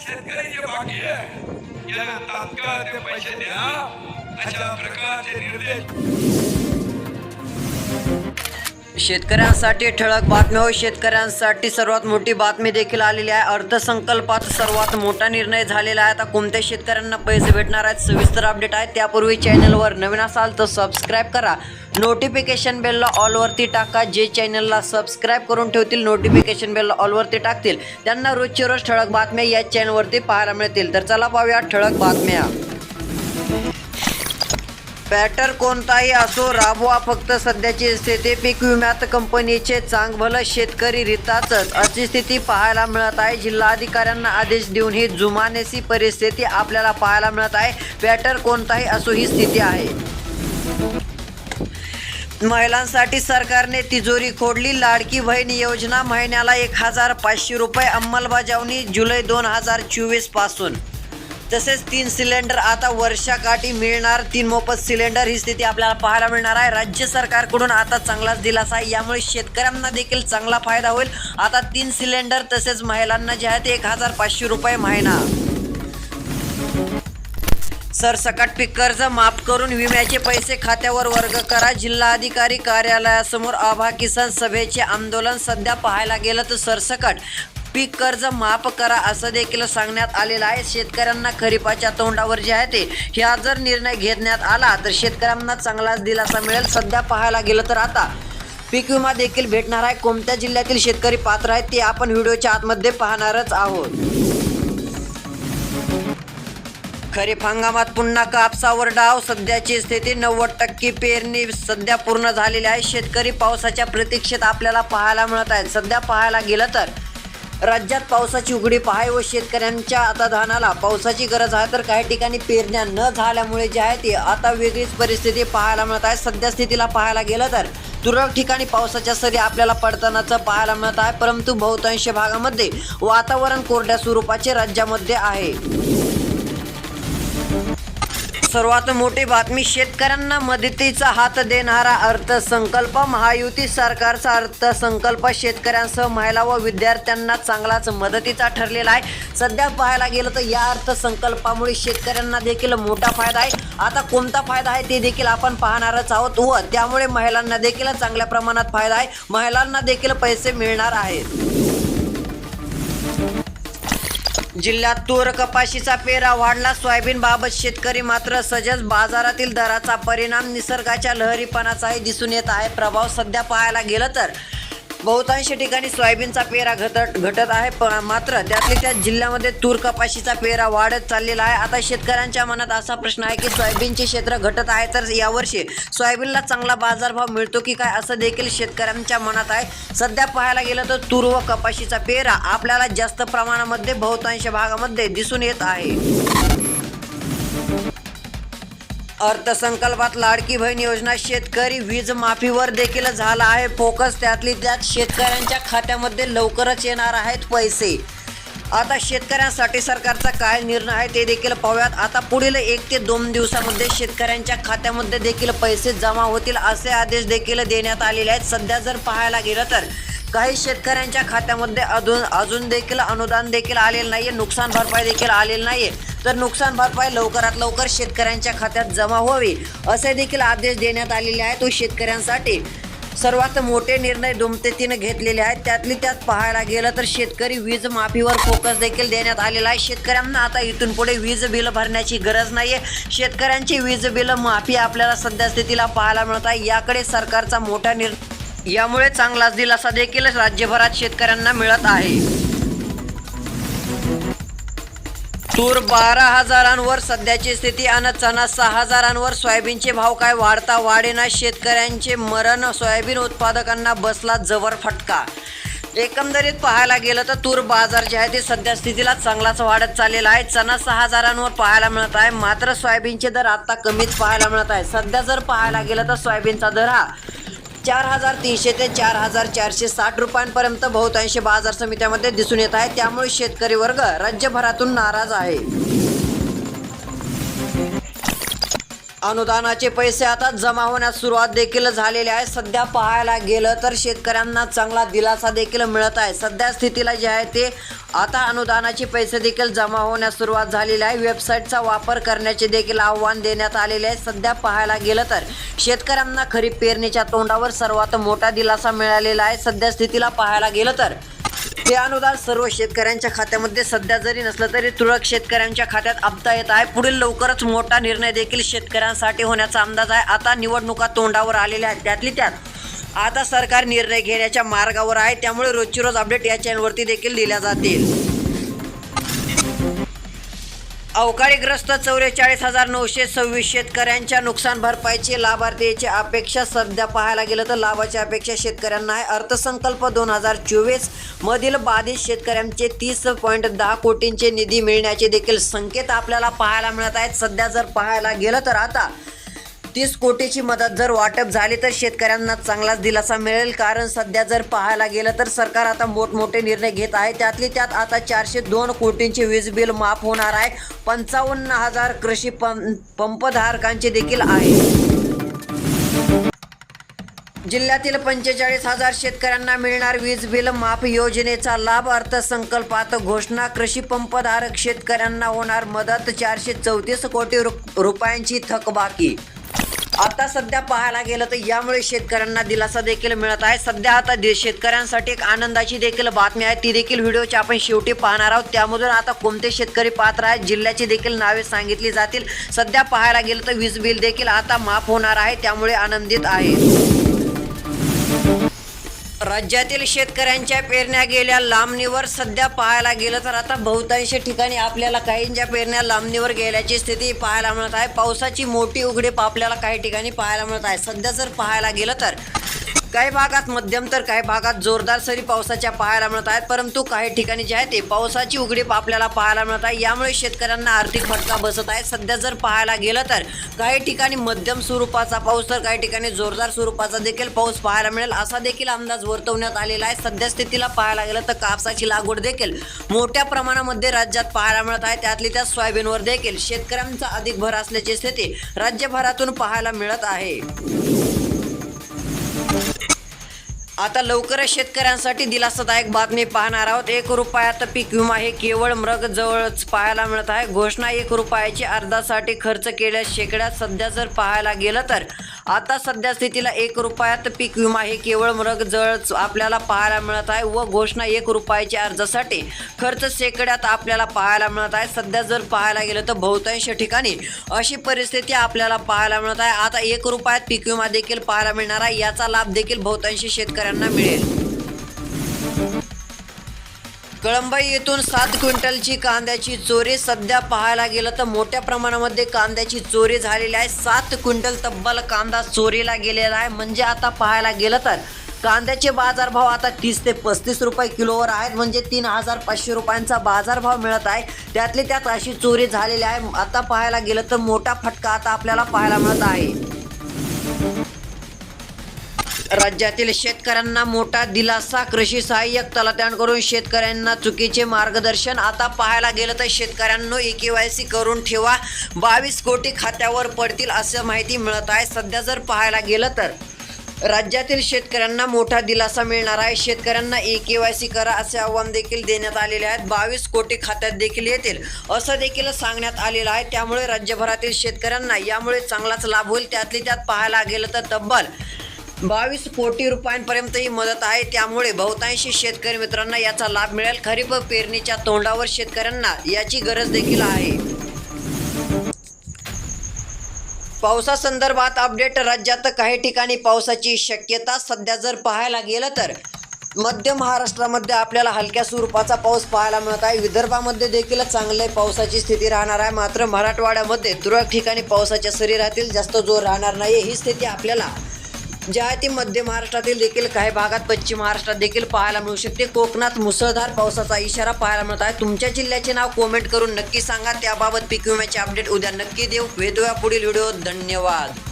शेतकरी जे बाकी आहे. याला तात्काळ ते पैसे द्या. अशा प्रकारचे निर्देश. शेतकऱ्यांसाठी ठळक बातम्या. व शेतकऱ्यांसाठी सर्वात मोठी बातमी देखील आलेली आहे. अर्थसंकल्पात सर्वात मोठा निर्णय झालेला आहे. आता कोणत्या शेतकऱ्यांना पैसे भेटणार आहेत सविस्तर अपडेट आहे. त्यापूर्वी चॅनलवर नवीन असाल तर सबस्क्राईब करा. नोटिफिकेशन बेलला ऑलवरती टाका. जे चॅनलला सबस्क्राईब करून ठेवतील नोटिफिकेशन बेलला ऑलवरती टाकतील. त्यांना रोजचे रोज ठळक बातम्या या चॅनलवरती पाहायला मिळतील. तर चला पाहूया ठळक बातम्या. पॅटर कोणताही असो राबवा. फक्त सध्याची स्थिती पीक विम्यात कंपनीचे चांगभलं शेतकरी रितातच अशी स्थिती पाहायला मिळत आहे. जिल्हाधिकाऱ्यांना आदेश देऊन ही जुमानेसी परिस्थिती आपल्याला पाहायला मिळत आहे. पॅटर कोणताही असो ही स्थिती आहे. महिलांसाठी सरकारने तिजोरी खोडली. लाडकी बहीण योजना महिन्याला एक हजार पाचशे रुपये अंमलबजावणी जुलै दोन हजार चोवीसपासून. तसेच तीन सिलेंडर आता वर्षाकाठी मिळणार. तीन मोफत सिलेंडर ही स्थिती आपल्याला पाहायला मिळणार आहे. राज्य सरकारकडून आता चांगलाच दिलासा आहे. यामुळे शेतकऱ्यांना देखील चांगला फायदा होईल. आता तीन सिलेंडर तसेच महिलांना जे आहे ते एक हजार पाचशे रुपये महिना. सरसकट पीक कर्ज माफ करून विम्याचे पैसे खात्यावर वर्ग करा. जिल्हाधिकारी कार्यालयासमोर आभा किसान सभेचे आंदोलन सध्या पाहायला गेलं तर सरसकट पीक कर्ज माफ करा असं देखील सांगण्यात आलेलं आहे. शेतकऱ्यांना खरीपाच्या तोंडावर जे आहे ते ह्या जर निर्णय घेण्यात आला तर शेतकऱ्यांना चांगलाच दिलासा मिळेल. सध्या पाहायला गेलं तर आता पीक विमा देखील भेटणार आहे. कोणत्या जिल्ह्यातील शेतकरी पात्र आहेत ते आपण व्हिडिओच्या आतमध्ये पाहणारच आहोत. खरीप हंगामात पुन्हा कापसावर डाव. सध्याची स्थिती नव्वद टक्के पेरणी सध्या पूर्ण झालेली आहे. शेतकरी पावसाच्या प्रतीक्षेत आपल्याला पाहायला मिळत आहेत. सध्या पाहायला गेलं तर राज्यात पावसाची उघडी पहाय व शेतकऱ्यांच्या आता धानाला पावसाची गरज आहे तर काही ठिकाणी पेरण्या न झाल्यामुळे जे आहे ते आता वेगळीच परिस्थिती पाहायला मिळत आहे. सध्या स्थितीला पाहायला गेलं तर तुरळक ठिकाणी पावसाच्या सरी आपल्याला पडतानाचं पाहायला मिळत आहे. परंतु बहुतांश भागामध्ये वातावरण कोरड्या स्वरूपाचे राज्यामध्ये आहे. सर्वात मोठी बातमी शेतकऱ्यांना मदतीचा हात देणारा अर्थसंकल्प. महायुती सरकारचा अर्थसंकल्प शेतकऱ्यांसह महिला व विद्यार्थ्यांना चांगलाच मदतीचा ठरलेला आहे. सध्या पाहायला गेलं तर या अर्थसंकल्पामुळे शेतकऱ्यांना देखील मोठा फायदा आहे. आता कोणता फायदा आहे ते देखील आपण पाहणारच आहोत. व त्यामुळे महिलांना देखील चांगल्या प्रमाणात फायदा आहे. महिलांना देखील पैसे मिळणार आहेत. जिल्ह्यात तूर कपाशीचा पेरा वाढला. सोयाबीन बाबत शेतकरी मात्र सजज बाजारातील दराचा परिणाम निसर्गाच्या लहरीपणाचाही दिसून येत आहे. प्रभाव सध्या पाहायला गेलं तर बहुतांश ठिकाणी सोयाबीनचा पेरा घटत घटत आहे पण मात्र त्यातले त्या जिल्ह्यामध्ये तूर कपाशीचा पेरा वाढत चाललेला आहे. आता शेतकऱ्यांच्या मनात असा प्रश्न आहे की सोयाबीनचे क्षेत्र घटत आहे तर यावर्षी सोयाबीनला चांगला बाजारभाव मिळतो की काय असं देखील शेतकऱ्यांच्या मनात आहे. सध्या पाहायला गेलं तर तूर व कपाशीचा पेरा आपल्याला जास्त प्रमाणामध्ये बहुतांश भागामध्ये दिसून येत आहे. अर्थसंकल्पात लाडकी बहीण योजना शेतकरी वीज माफीवर देखील झाला आहे. फोकस त्यातली त्यात शेतकऱ्यांच्या खात्यामध्ये लवकरच येणार आहेत पैसे. आता शेतकऱ्यांसाठी सरकारचा काय निर्णय आहे ते देखील पाहूयात. आता पुढील एक ते दोन दिवसामध्ये शेतकऱ्यांच्या खात्यामध्ये देखील पैसे जमा होतील असे आदेश देखील देण्यात आलेले आहेत. सध्या जर पाहायला गेलं तर काही शेतकऱ्यांच्या खात्यामध्ये अजून अजून देखील अनुदान देखील आलेलं नाहीये. नुकसान भरपाई देखील आलेलं नाहीये. तर नुकसान भरपाई लवकरात लवकर शेतकऱ्यांच्या खात्यात जमा व्हावी असे देखील आदेश देण्यात आलेले आहेत. व शेतकऱ्यांसाठी सर्वात मोठे निर्णय दुमतेतीनं घेतलेले आहेत. त्यातली त्यात पाहायला गेलं तर शेतकरी वीज माफीवर फोकस देखील देण्यात आलेला आहे. शेतकऱ्यांना आता इथून पुढे वीज बिल भरण्याची गरज नाही आहे शेतकऱ्यांची वीज बिल माफी आपल्याला सध्या स्थितीला पाहायला मिळत आहे. याकडे सरकारचा मोठा निर्णय यामुळे चांगलाच दिलासा देखील राज्यभरात शेतकऱ्यांना मिळत आहे. तूर बारा हजारांवर सध्याची स्थिती आणि चणा सहा हजारांवर सोयाबीनचे भाव काय वाढता वाढेना शेतकऱ्यांचे मरण सोयाबीन उत्पादकांना बसला जबर फटका. एकंदरीत पाहायला गेलं तर तूर बाजार जे आहे ते सध्या स्थितीला चांगलाच वाढत चाललेला आहे. चणा सहा हजारांवर पाहायला मिळत आहे. मात्र सोयाबीनचे दर आता कमीच पाहायला मिळत आहे. सध्या जर पाहायला गेलं तर सोयाबीनचा दर हा चार हजार तीनशे ते चार हजार चारशे साठ रुपयांपर्यंत बहुतांश बाजार समित्यामध्ये दिसून येत आहे. त्यामुळे शेतकरी वर्ग राज्यभरातून नाराज आहे. अनुदानाचे पैसे आता जमा होण्यास सुरुवात देखील झालेली आहे. सध्या पाहायला गेलं तर शेतकऱ्यांना चांगला दिलासा देखील मिळत आहे. सध्या स्थितीला जे आहे ते आता अनुदानाचे पैसे देखील जमा होण्यास सुरुवात झालेली आहे. वेबसाईटचा वापर करण्याचे देखील आव्हान देण्यात आलेले आहे. सध्या पाहायला गेलं तर शेतकऱ्यांना खरीप पेरणीच्या तोंडावर सर्वात मोठा दिलासा मिळालेला आहे. सध्या स्थितीला पाहायला गेलं तर हे अनुदान सर्व शेतकऱ्यांच्या खात्यामध्ये सध्या जरी नसलं तरी तुरळक शेतकऱ्यांच्या खात्यात आपता येत आहे. पुढील लवकरच मोठा निर्णय देखील शेतकऱ्यांसाठी होण्याचा अंदाज आहे. आता निवडणुका तोंडावर आलेल्या आहेत. त्यातली त्यात आता सरकार निर्णय घेण्याच्या मार्गावर आहे. त्यामुळे रोजची रोज अपडेट या चॅनलवरती देखील दिल्या जातील. अवकाळीग्रस्त चौवेचाळीस हजार नऊशे सव्वीस शेतकऱ्यांच्या नुकसान भरपाईची लाभार्थीची अपेक्षा सध्या पाहायला गेलं तर लाभाची अपेक्षा शेतकऱ्यांना आहे. अर्थसंकल्प दोन हजार चोवीस मधील बाधित शेतकऱ्यांचे तीस पॉईंट दहा कोटींचे निधी मिळण्याचे देखील संकेत आपल्याला पाहायला मिळत आहेत. सध्या जर पाहायला गेलं तर आता तीस कोटीची मदत जर वाटप झाली तर शेतकऱ्यांना चांगलाच दिलासा मिळेल. कारण सध्या जर पाहायला गेलं तर सरकार आता मोठमोठे निर्णय घेत आहे. त्यातली त्यात आता चारशे दोन कोटींचे वीज बिल माफ होणार आहे. पंचावन्न हजार कृषी पंपधारकांचे देखील आहे. जिल्ह्यातील पंचेचाळीस हजार शेतकऱ्यांना मिळणार वीज बिल माफ योजनेचा लाभ. अर्थसंकल्पात घोषणा. कृषी पंपधारक शेतकऱ्यांना होणार मदत. चारशे चौतीस कोटी रु- रुपयांची थकबाकी. आता सध्या पाहायला गेलं तर यामुळे शेतकऱ्यांना दिलासा देखील मिळत आहे. सध्या आता दे- शेतकऱ्यांसाठी एक आनंदाची देखील बातमी आहे. ती देखील व्हिडिओची आपण शेवटी पाहणार आहोत. त्यामधून आता कोणते शेतकरी पात्र आहेत? जिल्ह्याची देखील नावे सांगितली जातील. सध्या पाहायला गेलं तर वीज बिल देखील आता माफ होणार आहे. त्यामुळे आनंदित आहे. राज्यातील शेतकऱ्यांच्या पेरण्या गेल्या लांबणीवर सध्या पाहायला गेलं तर आता बहुतांश ठिकाणी आपल्याला काहींच्या पेरण्या लांबणीवर गेल्याची स्थिती पाहायला मिळत आहे. पावसाची मोठी उघडीप आपल्याला काही ठिकाणी पाहायला मिळत आहे. सध्या जर पाहायला गेलं तर काही भागात मध्यम तर काही भागात जोरदार सरी पावसाच्या पाहायला मिळत आहेत परंतु काही ठिकाणी जे आहे ते पावसाची उघडीप आपल्याला पाहायला मिळत आहे. यामुळे शेतकऱ्यांना आर्थिक फटका बसत आहे. सध्या जर पाहायला गेलं तर काही ठिकाणी मध्यम स्वरूपाचा पाऊस तर काही ठिकाणी जोरदार स्वरूपाचा देखील पाऊस पाहायला मिळेल असा देखील अंदाज वर्तवण्यात आलेला आहे. सध्या स्थितीला पाहायला गेलं तर कापसाची लागवड देखील मोठ्या प्रमाणामध्ये राज्यात पाहायला मिळत आहे. त्यातली त्या सोयाबीनवर देखील शेतकऱ्यांचा अधिक भर असल्याची स्थिती राज्यभरातून पाहायला मिळत आहे. आता लवकरच शेतकऱ्यांसाठी दिलासादायक बातमी पाहणार आहोत. एक रुपयात पीक विमा हे केवळ मृग जवळच पाहायला मिळत आहे. घोषणा एक रुपयाची अर्धासाठी खर्च केल्यास शेकड्यात सध्या जर पाहायला गेलं तर आता सध्या स्थितीला एक रुपयात पीक विमा हे केवळ मृग जळच आपल्याला पाहायला मिळत आहे व घोषणा एक रुपयाच्या अर्जासाठी खर्च शेकड्यात आपल्याला पाहायला मिळत आहे. सध्या जर पाहायला गेलं तर बहुतांश ठिकाणी अशी परिस्थिती आपल्याला पाहायला मिळत आहे. आता एक रुपयात पीक विमा देखील पाहायला मिळणार आहे. याचा लाभ देखील बहुतांशी शेतकऱ्यांना मिळेल. कळंबाई येथून सात क्विंटलची कांद्याची चोरी. सध्या पाहायला गेलं तर मोठ्या प्रमाणामध्ये कांद्याची चोरी झालेली आहे. सात क्विंटल तब्बल कांदा चोरीला गेलेला आहे. म्हणजे आता पाहायला गेलं तर कांद्याचे बाजारभाव आता तीस ते पस्तीस रुपये किलोवर आहेत. म्हणजे तीन हजार पाचशे रुपयांचा बाजारभाव मिळत आहे. त्यातली त्यात अशी चोरी झालेली आहे. आता पाहायला गेलं तर मोठा फटका आता आपल्याला पाहायला मिळत आहे. राज्यातील शेतकऱ्यांना मोठा दिलासा कृषी सहाय्यक तलाट्यांकडून शेतकऱ्यांना चुकीचे मार्गदर्शन. आता पाहायला गेलं तर शेतकऱ्यांनो ई के वाय सी करून ठेवा. बावीस कोटी खात्यावर पडतील असं माहिती मिळत आहे. सध्या जर पाहायला गेलं तर राज्यातील शेतकऱ्यांना मोठा दिलासा मिळणार आहे. शेतकऱ्यांना ए के वाय सी करा असे आव्हान देखील देण्यात आलेले आहेत. बावीस कोटी खात्यात देखील येतील असं देखील सांगण्यात आलेलं आहे. त्यामुळे राज्यभरातील शेतकऱ्यांना यामुळे चांगलाच लाभ होईल. त्यातली त्यात पाहायला गेलं तर तब्बल बावीस कोटी रुपयांपर्यंत ही मदत आहे. त्यामुळे बहुतांशी शेतकरी मित्रांना याचा लाभ मिळेल. खरीप पेरणीच्या तोंडावर शेतकऱ्यांना याची गरज देखील आहे. पावसासंदर्भात अपडेट. राज्यात काही ठिकाणी पावसाची शक्यता सध्या जर पाहायला गेलं तर मध्य महाराष्ट्रामध्ये आपल्याला हलक्या स्वरूपाचा पाऊस पाहायला मिळत आहे. विदर्भामध्ये देखील चांगले पावसाची स्थिती राहणार आहे. मात्र मराठवाड्यामध्ये तुरळक ठिकाणी पावसाच्या सरी राहतील जास्त जोर राहणार नाही. ही स्थिती आपल्याला ज्या आहे ती मध्य महाराष्ट्रातील देखील काही भागात पश्चिम महाराष्ट्रात देखील पाहायला मिळू शकते. कोकणात मुसळधार पावसाचा इशारा पाहायला मिळत आहे. तुमच्या जिल्ह्याचे नाव कॉमेंट करून नक्की सांगा. त्याबाबत पीक विम्याचे अपडेट उद्या नक्की देऊ. भेटूया पुढील व्हिडिओ धन्यवाद.